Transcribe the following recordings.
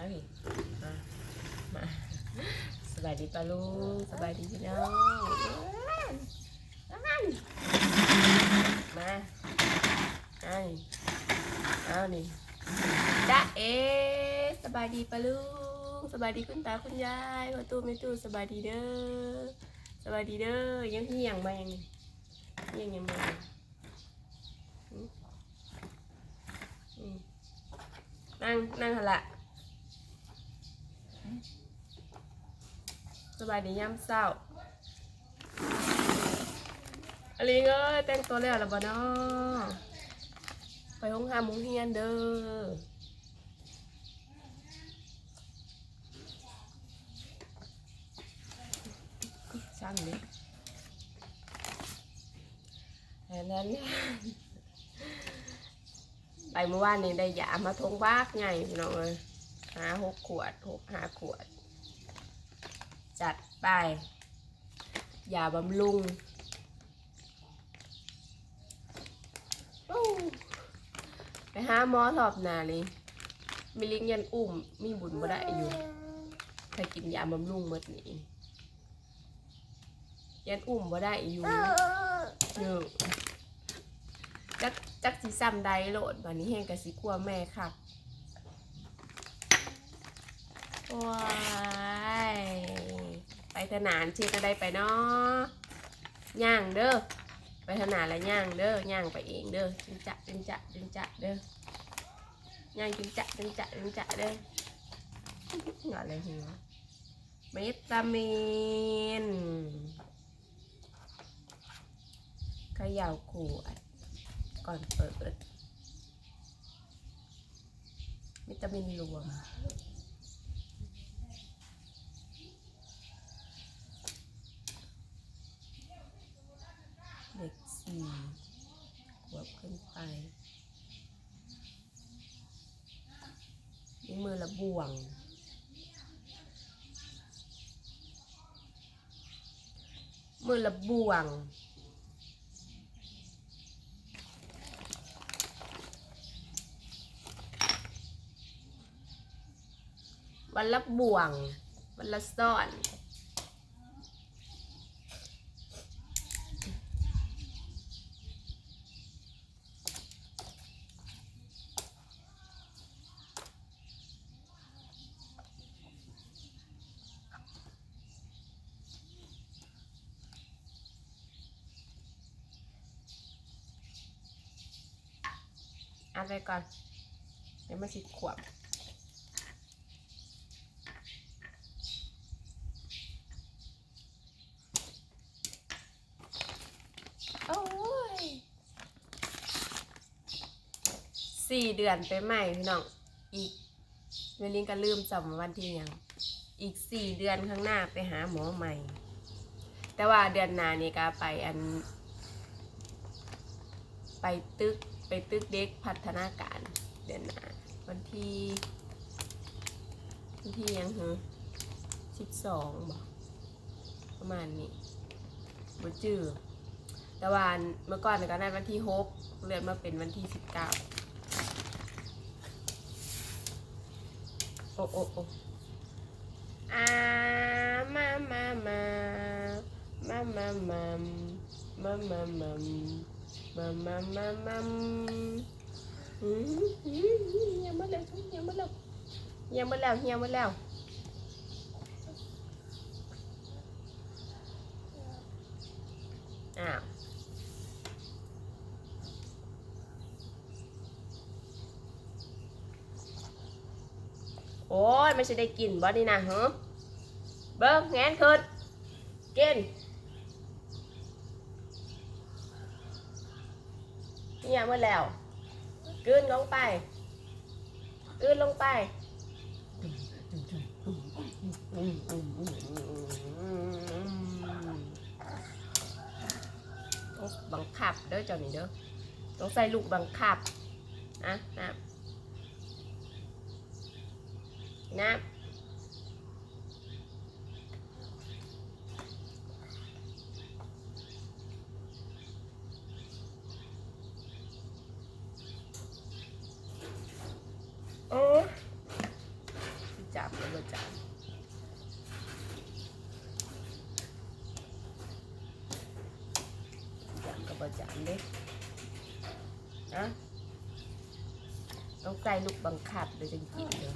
มาพี่มามาสบายดีปะลุงสบายดีพี่น้องมาเอานี่เอานี่จ้าเอสบายดีปะลุงสบายดีคุณตาคุณยายพ่อตู้ไม่ตู้สบายดีเด้อสบายดีเด้อยังเหี่ยงมายังนี่เหี่ยงยังมายังอืมอืมนั่งนั่งหันละ สบายดียามเศร้าอลิงเอ้ยแต่งตัวแล้วล่ะบ่เนาะไปห้องหามุงเฮียนเด้อช่างดิอันนั้นไปเมื่อวานนี้ได้ยามาทงบากไงพี่น้องเอ้ยหาหกขวดหกห้าขวด จัดไปยาบำรุงไปหาหมอสอบหนานี่มีลิงยันอุ้ม มีบุญบ่ได้อยู่ ถ้ากินยาบำรุงหมดนี่ยันอุ้มบ่ได้อยู่เนอะจักจักสิซ้ำใดโหลดบัดนี้แห้งกะสิกลัวแม่คักว้าย ไปถนานเชียร์ก็ได้ไปเนาะย่างเด้อไปถนานแล้วย่างเด้อย่างไปเองเด้อจึงจะจึงจะจึงจะเด้อย่างจึงจะจึงจะจึงจะเด้อหงอะไรหัวเมตามีนเขย่าขวดก่อนเปิด วิตามินรวม เด็กสี่ขวบขึ้นไปนี่มือละ บ่วง มือละบ่วง วันละบ่วง วันละซ่อน อาไปก่อน เดี๋ยวมาสิขวบโอ้ยสี่เดือนไปใหม่พี่น้อง อีกเวลินก็ลืมจำวันที่ยังอีกสี่เดือนข้างหน้าไปหาหมอใหม่ แต่ว่าเดือนหน้านี่ก็ไปอัน ไปตึก ไปตึกเด็กพัฒนาการเดือนหน้าวันที่วันที่ยังเหรอสิบสองบอกประมาณนี้บ่จื้อแต่ว่าเมื่อก่อนก็ได้วันที่หกเลื่อนมาเป็นวันที่สิบเก้าโอ้โอ้โอ้อามามามามามามามามา มามามามามาอืมเฮียมดแล้วเฮียมดแล้วเฮียมดแล้วเฮียมดแล้วอ้าวโอ้ยไม่ใช่ได้กินบ่นี่นะเฮะเบิ้งแงนขึ้นกิน มดแล้วกืนลงไปกืนลงไปบังคับเด้อเจ้านี่เด้อต้องใส่ลูกบังคับนะนะ นะโอ้ จับแล้วบ่จับจับกับบ่จับเด้นะต้อง ใส่ลูกบังคับเลยจังกินเด้อ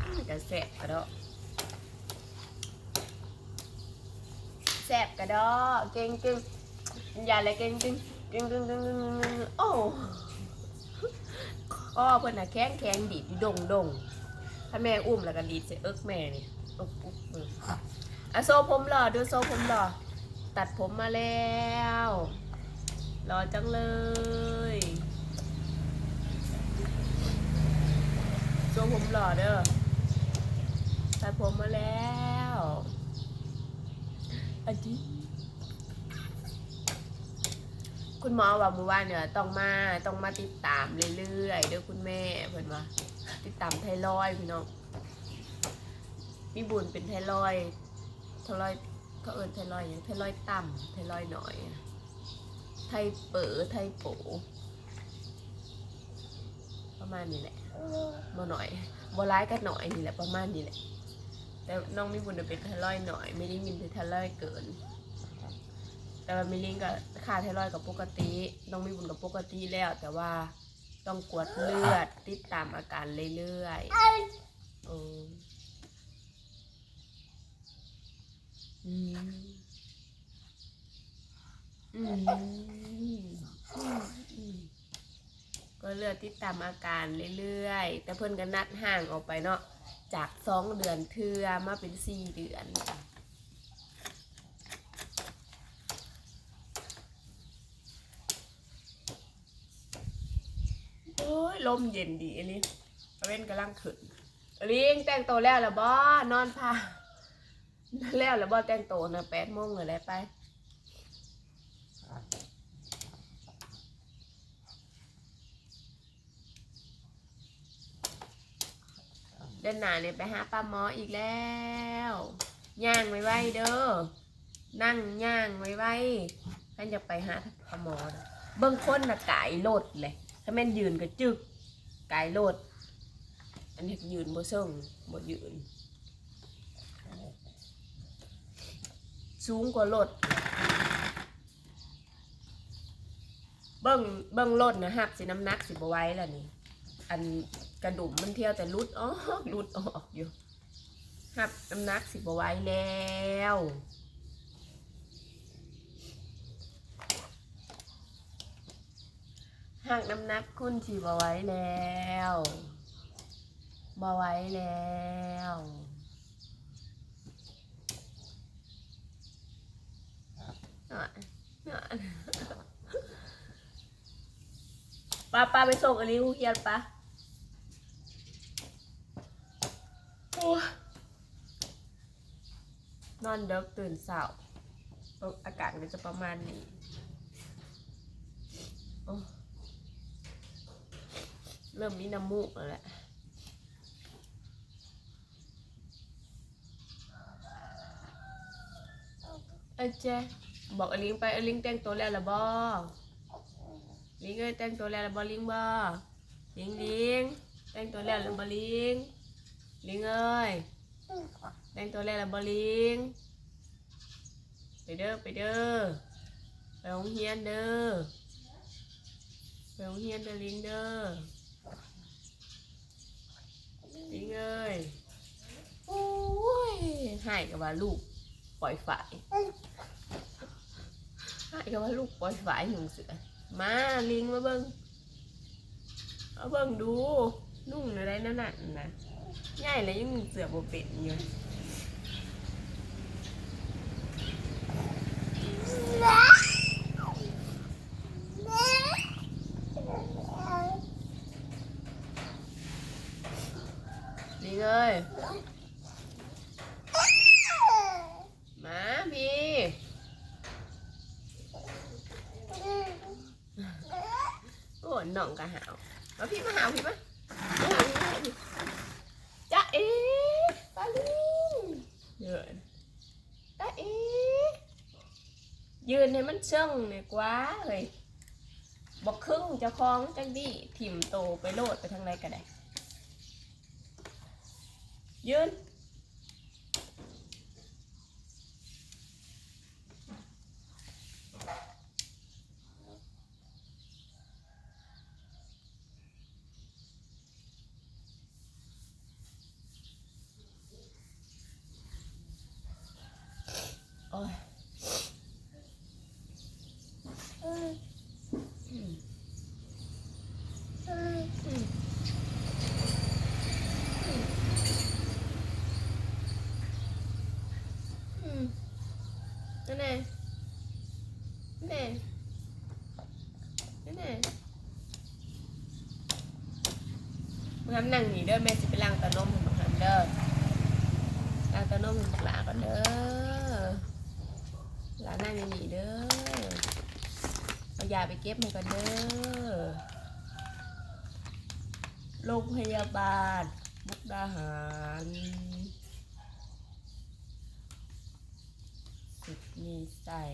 อืมกระแสบกระดอแสบกระดอกเก่งจึงอย่าเลยเก่งจึงจึงจึงจึงจึงจึงโอ้ก็เพิ่นน่ะแข้งแข้งดีดอยู่ดงดงถ้าแม่อุ้มแล้วก็ดีดใส่เอิกแม่นี่อุ๊บอุ๊บอะโซผมหล่อดูโซผมหล่อ ตัดผมมาแล้วหล่อจังเลยโซผมหล่อเด้อตัดผมมาแล้วอันนี้คุณหมอว่าเมื่อวานเนี่ยต้องมาต้องมาติดตามเรื่อยๆเด้อคุณแม่เพิ่นว่าติดตามไทรอยด์พี่น้องมีบุญเป็นไทรอยด์ไทรอย ด์เขาเอิ้นไทรอยด์หยังไทรอยต่ำไทรอยหน่อย ไทเป๋อไทโปประมาณนี้แหละบ่หน่อยบ่ร้ายก็หน่อยนี่แหละประมาณนี้แหละ แต่น้องมีบุญเป็นไทรอยหน่อยไม่ได้มินเป็นไทรอยเกิน แต่ว่ามิลิงกับค่าไทรอยกับปกติ น้องมีบุญกับปกติแล้ว แต่ว่าต้องกวดเลือดติดตามอาการเรื่อยๆเอืมอืมอืมก็เลือดติดตามอาการเรื่อยๆ แต่เพิ่นก็นัดห่างออกไปเนาะจากสองเดือนเทือมาเป็นสี่เดือน โอ้ยลมเย็นดีอันนี้เว้นกำลังขึ้นลิงแต่งตัวแล้วเหรอบ่นอนผ้า แล้วเหรอบ่แต่งตัวนะแปดโมงเลยแหละไป เดินหนาเนี่ยไปหาปลาหมออีกแล้ว ย่างไว้ไว้เด้อ นั่งย่างไว้ไว้ท่านจะไปหาปลาหมอนะเบื้องค้นน่ะกายโลดเลย ถ้าแม่นยืนก็จึกกายโลด อันนี้ยืนบ่เซิงบ่ยืน สูงกว่ารถเบิ้งเบิ้งรถนะหักสิน้ำหนักสิบไว้แล้วนี่ อันกระดุมมันเที่ยวแต่รุดอ๋อรุดออกอยู่หักน้ำหนักสิบไว้แล้วหักน้ำหนักคุณสิบไว้แล้วบไว้แล้วอะอะ ป้าป้าไปส่งอลิวเฮียนปะโอ้นอนเด็กตื่นเสาร์อากาศก็จะประมาณนี้เริ่มมีน้ำมูกแล้วแหละเอ้ยเจ บอกอลิงไปอลิงแต่งตัวแล้วละบอลิงเอ้ยแต่งตัวแล้วละบอลิงบอลิงลิงแต่งตัวแล้วละบอลิงลิงเอ้ยแต่งตัวแล้วละบอลิงไปเด้อไปเด้อไปโรงเรียนเด้อไปโรงเรียนเด้อลิงเด้อลิงเอ้ยโอ้ยใหายกับว่าลูกปล่อยฝ่าย ให้ก็ว่าลูกปล่อยฝายหนุ่งเสือมาลิงมาเบิ้งเอาเบิ้งดูนุ่งอะไรนั่นน่ะนะใหญ่เลยยังมีเสือโบเป็ดอยู่ลิงเอ้ยมาพี่ โอ้หน่องกะหาวมาพี่มาหาวพี่มามาหาวพี่มาหาวพี่จ้าเอ๋ปาลิงเดินจ้าเอ๋ ยืนให้มันเชิงเน่ยกว่าเลยบอกครึ่งจะคล้องจังดีถิ่มโตไปโลดไปทางไหนก็ได้ยืน โอ้ยอืมอืมอืมอืม นั่นไงนั่นไงนั่นไงมึงทำนั่งหนีเด้อแม่จะไปล้างตานมให้มึงทำเด้อล้างตานมให้มึงหลาก่อนเด้อหลานนั่หนีเด้อเอายาไปเก็บมันกันเด้อโรงพยาบาลมุกดาหารสุด มีใส่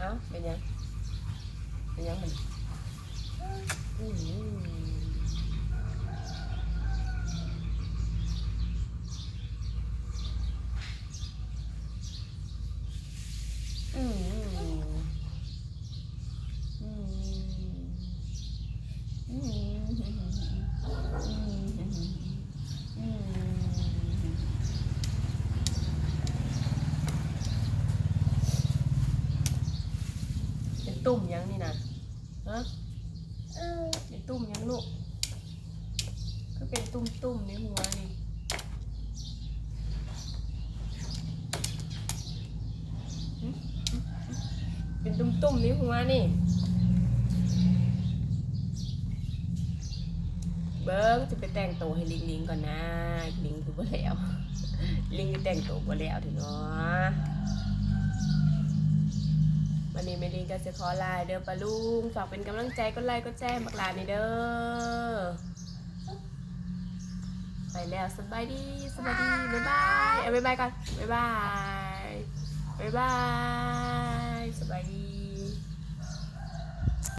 เอาเอาเป็นยังเป็นยังมันอืมอืมอืมอืมอืมอืม เป็น ตุ่มยังนี่นะฮะเป็นตุ่มยังลูกก็เป็นตุ่มตุ่มในหัวนี่เป็นตุ่มตุ่มในหัวนี่ เบิ้งจะไปแต่งตัวให้ลิงลิงก่อนนะลิงคือบ่แล้วลิงแต่งตัวบ่แล้วถึงเนาะ วันนี้เมลินก็จะขอลายเด้อปลุงฝากเป็นกำลังใจก็ไลค์ก็แจ้งบักลาในเด้อไปแล้วสบายดีสบายดีบ๊ายบายเอาบ๊ายบายก่อนบ๊ายบายบ๊ายบายสบายดี